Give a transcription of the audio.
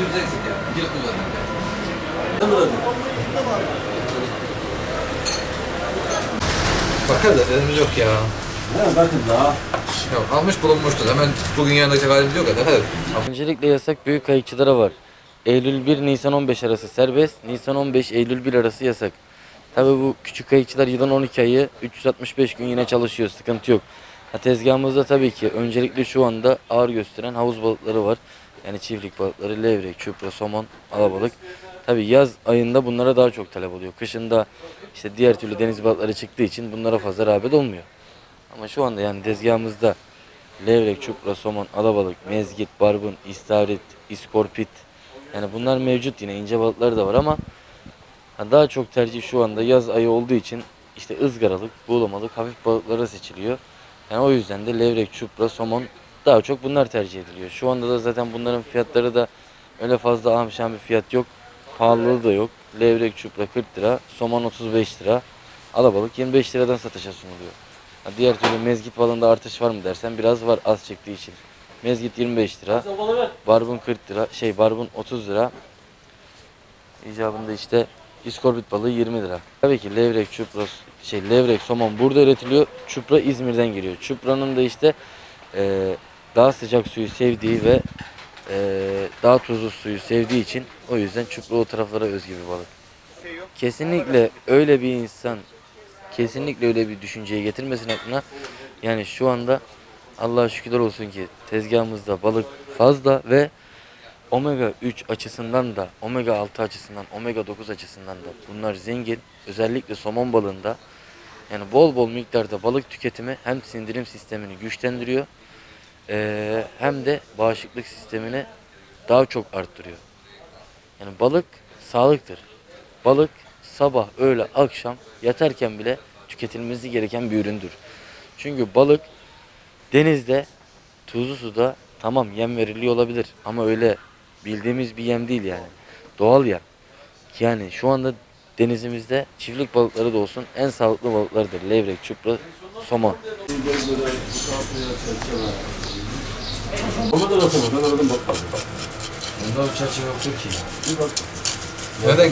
yüz eksik yani. Dil kullanıyor. Ne burada? Bakar da elimiz yok ya. Ya bakın daha. Ya almış bulunmuştur. Hemen bugün yanındaki halimiz yok ya. Hadi. Öncelikle yasak büyük kayıkçılara var. Eylül 1 Nisan 15 arası serbest, Nisan 15 Eylül 1 arası yasak. Tabii bu küçük kayıkçılar yılın 12 ayı 365 gün yine çalışıyor, sıkıntı yok. Ha, tezgahımızda tabii ki öncelikle şu anda ağır gösteren havuz balıkları var. Yani çiftlik balıkları, levrek, çupra, somon, alabalık. Tabii yaz ayında bunlara daha çok talep oluyor. Kışında işte diğer türlü deniz balıkları çıktığı için bunlara fazla rağbet olmuyor. Ama şu anda yani tezgahımızda levrek, çupra, somon, alabalık, mezgit, barbun, istavrit, iskorpit. Yani bunlar mevcut yine ince balıklar da var ama ha, daha çok tercih şu anda yaz ayı olduğu için işte ızgaralık, buğulamalık, hafif balıklara seçiliyor. Yani o yüzden de levrek, çupra, somon daha çok bunlar tercih ediliyor. Şu anda da zaten bunların fiyatları da öyle fazla ahşam bir fiyat yok. Pahalılığı da yok. Levrek, çupra 40 lira, somon 35 lira, alabalık 25 liradan satışa sunuluyor. Ha, diğer türlü mezgit balığında artış var mı dersen biraz var az çektiği için. Mezgit 25 lira, barbun 40 lira, şey barbun 30 lira. İcabında işte iskorbit balığı 20 lira. Tabii ki levrek, çupra, şey levrek, somon burada üretiliyor. Çupra İzmir'den geliyor. Çupranın da işte eee, daha sıcak suyu sevdiği ve eee, daha tuzlu suyu sevdiği için o yüzden çupra o taraflara özgü bir balık. Kesinlikle öyle bir insan kesinlikle öyle bir düşünceyi getirmesin aklına. Yani şu anda Allah'a şükürler olsun ki tezgahımızda balık fazla ve omega 3 açısından da omega 6 açısından omega 9 açısından da bunlar zengin. Özellikle somon balığında yani bol bol miktarda balık tüketimi hem sindirim sistemini güçlendiriyor eee, hem de bağışıklık sistemini daha çok arttırıyor. Yani balık sağlıktır. Balık sabah, öğle, akşam yatarken bile tüketilmesi gereken bir üründür. Çünkü balık denizde, tuzlu suda tamam yem veriliyor olabilir ama öyle bildiğimiz bir yem değil yani. Doğal yem. Yani şu anda denizimizde çiftlik balıkları da olsun en sağlıklı balıklardır. Levrek, çupra, somon. Da. Bunda o çerçeve yoktu ki. Bir bak. Neden